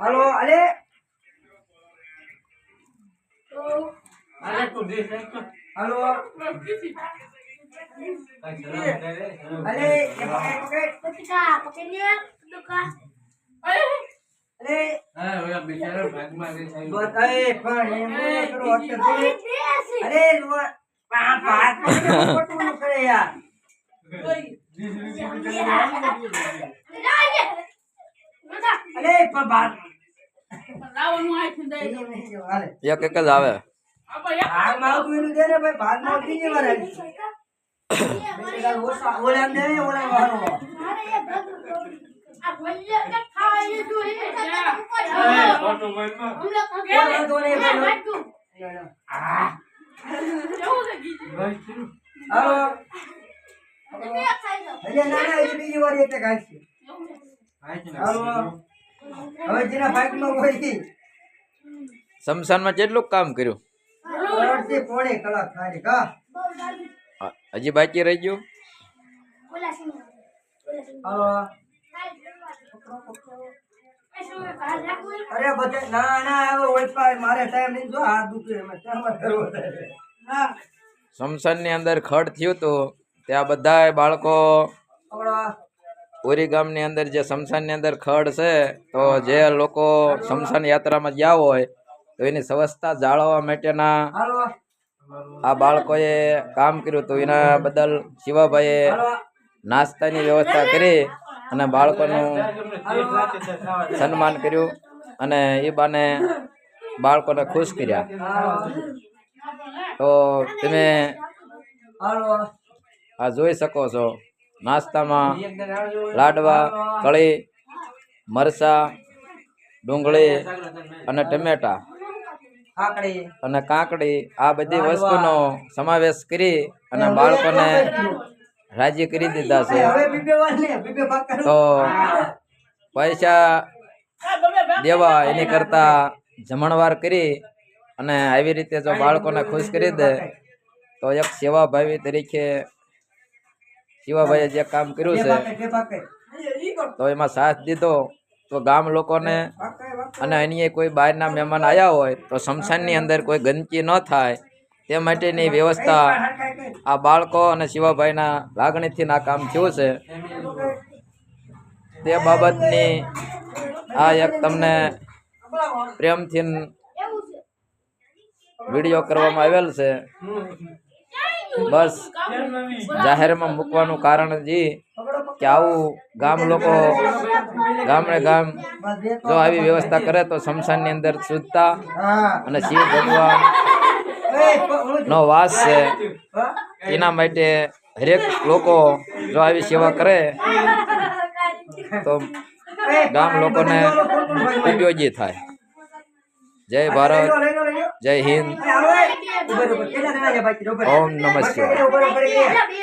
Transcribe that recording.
હાલો તો. હાલો કરે. એ પકડ પકડ અરે હા, એક એક જ આવે. ને ભાઈ બીજી વાર ને એટલે ના ના એ બીજી. વાર એટલે ખાશે આય છે. ને. હવે જેના ભાગમાં હોય શમશાનમાં કેટલું કામ કર્યું? હજી બાકી રહી ગયું? અરે બધે ના ના હવે ઓળખા મારે ટાઈમ નહીં જો હાથ દુખે એમાં ચામાં કરવો શમશાનની અંદર ખડ થયું હતું ત્યાં બધા બાળકો ઓરી ગામની અંદર જે શમશાનની અંદર ખડ છે, તો જે લોકો શમશાન યાત્રામાં ગયા હોય, તો એની સ્વચ્છતા જાળવવા માટેના આ બાળકોએ કામ કર્યું હતું એના બદલ શિવાભાઈએ નાસ્તાની વ્યવસ્થા કરી અને બાળકોનું. સન્માન કર્યું અને એ બાને બાળકોને ખુશ કર્યા તો તમે આ જોઈ શકો છો નાસ્તામાં લાડવા કળી મરસા ડુંગળી અને ટમેટા. અને કાકડી, આ બધી વસ્તુનો સમાવેશ કરી અને બાળકોને રાજી કરી દીધા છે. તો પૈસા દેવા એની કરતાં જમણવાર કરી અને આવી રીતે જો બાળકોને ખુશ કરી દે, તો એક સેવાભાવી તરીકે શિવાભાઈએ જે કામ કર્યું છે તો એમાં સાથ દીધો. તો ગામ લોકોને અને અન્ય કોઈ બહારના મહેમાન આવ્યા હોય તો શમશાનની અંદર કોઈ ગંદકી ન થાય. તે માટેની વ્યવસ્થા આ બાળકો અને શિવાભાઈના લાગણીથી આ કામ થયું છે. તે બાબતની આ એક તમને પ્રેમથી વીડિયો કરવામાં આવેલ છે. બસ. જાહેરમાં મૂકવાનું કારણ જે કે આવું ગામ લોકો ગામડે ગામ જો આવી વ્યવસ્થા કરે તો શમશાનની અંદર શુદ્ધતા અને શિવ ભગવાન નો વાસ છે. એના માટે હરેક લોકો જો આવી સેવા કરે તો ગામ લોકોને ઉપયોગી થાય. જય ભારત. જય હિન્દ. ઓમ નમઃ